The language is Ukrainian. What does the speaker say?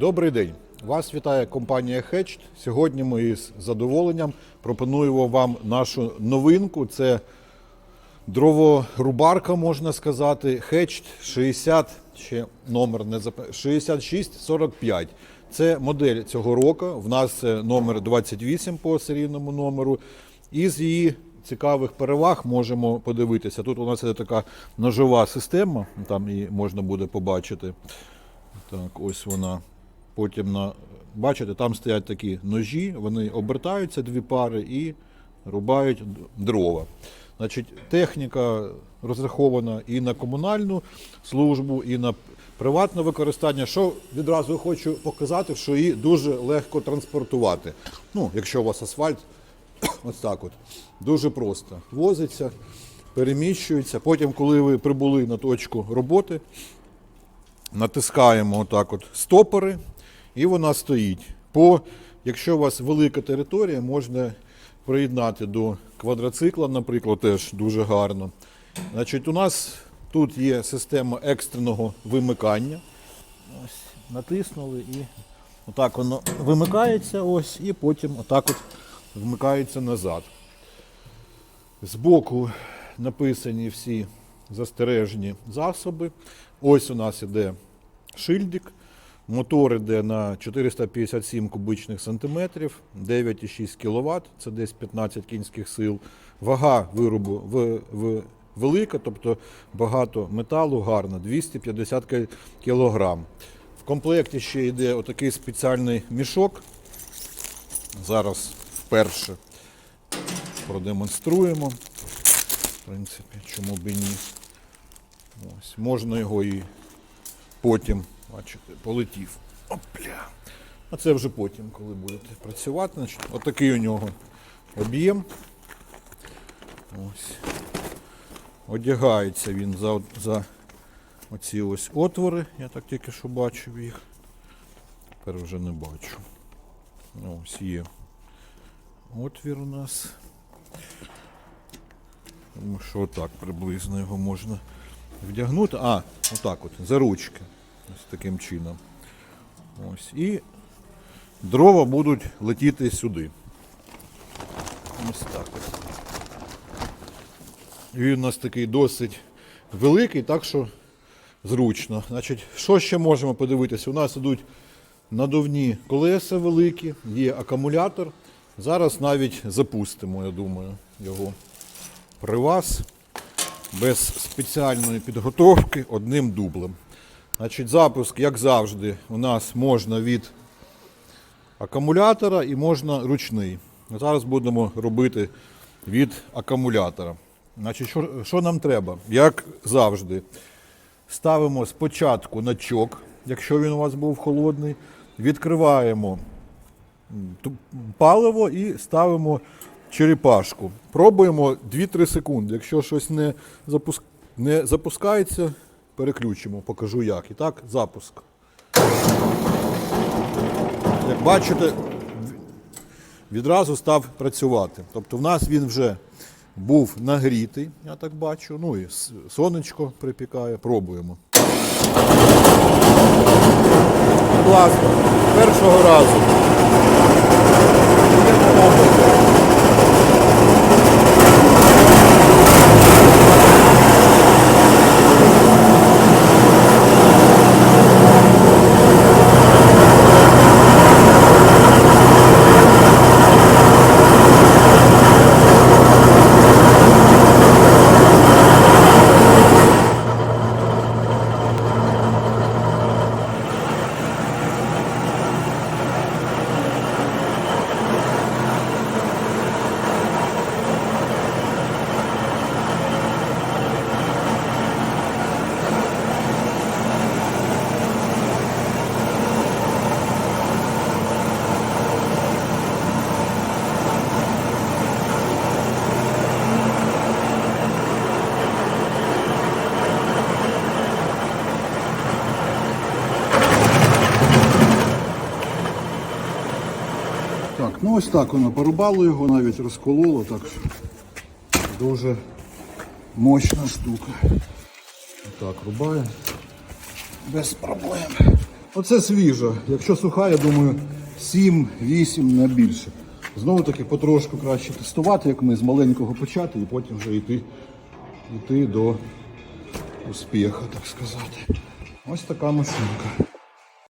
Добрий день. Вас вітає компанія Hatched. Сьогодні ми із задоволенням пропонуємо вам нашу новинку. Це дроворубарка, можна сказати. Hatched 60, ще номер не зап... 6645. Це модель цього року. В нас номер 28 по серійному номеру. Із її цікавих переваг можемо подивитися. Тут у нас є така ножова система, там її можна буде побачити. Так, ось вона. Потім на бачите, там стоять такі ножі, вони обертаються дві пари і рубають дрова. Значить, техніка розрахована і на комунальну службу, і на приватне використання. Що відразу хочу показати, що її дуже легко транспортувати. Ну, якщо у вас асфальт, ось так от. Дуже просто. Возиться, переміщується. Потім, коли ви прибули на точку роботи, натискаємо отак от стопори, і вона стоїть. По, якщо у вас велика територія, можна приєднати до квадроцикла, наприклад, теж дуже гарно. Значить, у нас тут є система екстреного вимикання. Ось, натиснули і отак воно вимикається ось, і потім отак от вмикається назад. Збоку написані всі застережені засоби. Ось у нас іде шильдик. Мотор іде на 457 кубичних сантиметрів, 9,6 кВт, це десь 15 кінських сил. Вага виробу в, в, велика, тобто багато металу, гарно, 250 ки- кг. В комплекті ще йде отакий спеціальний мішок. Зараз вперше продемонструємо. В принципі, чому б і ні. Ось, можна його і потім, бачите, полетів. Опля. А це вже потім, коли будете працювати. Значить, отакий у нього об'єм. Ось. Одягається він за, за оці ось отвори. Я так тільки що бачив їх. Тепер вже не бачу. Ось є отвір у нас. Тому що отак приблизно його можна вдягнути. А, отак от, за ручки. Ось таким чином. Ось. І дрова будуть летіти сюди. Ось так от. Він у нас такий досить великий, так що зручно. Значить, що ще можемо подивитися? У нас ідуть надувні колеса великі, є акумулятор. Зараз навіть запустимо, я думаю, його при вас без спеціальної підготовки одним дублем. Значить, запуск, як завжди, у нас можна від акумулятора і можна ручний. Зараз будемо робити від акумулятора. Значить, що, що нам треба? Як завжди, ставимо спочатку на чок, якщо він у вас був холодний, відкриваємо паливо і ставимо черепашку. Пробуємо 2-3 секунди. Якщо щось не, запуск... не запускається, переключимо, покажу як. І так, запуск. Як бачите, відразу став працювати. Тобто в нас він вже був нагрітий, я так бачу. Ну і сонечко припікає. Пробуємо. Класно. Першого разу. Так, ну ось так воно порубало його, навіть розкололо, так що дуже мощна штука. Так, рубає без проблем. Оце свіжа. Якщо суха, я думаю, 7-8 не більше. Знову таки потрошку краще тестувати, як ми з маленького почати і потім вже йти, йти до успіху, так сказати. Ось така машинка.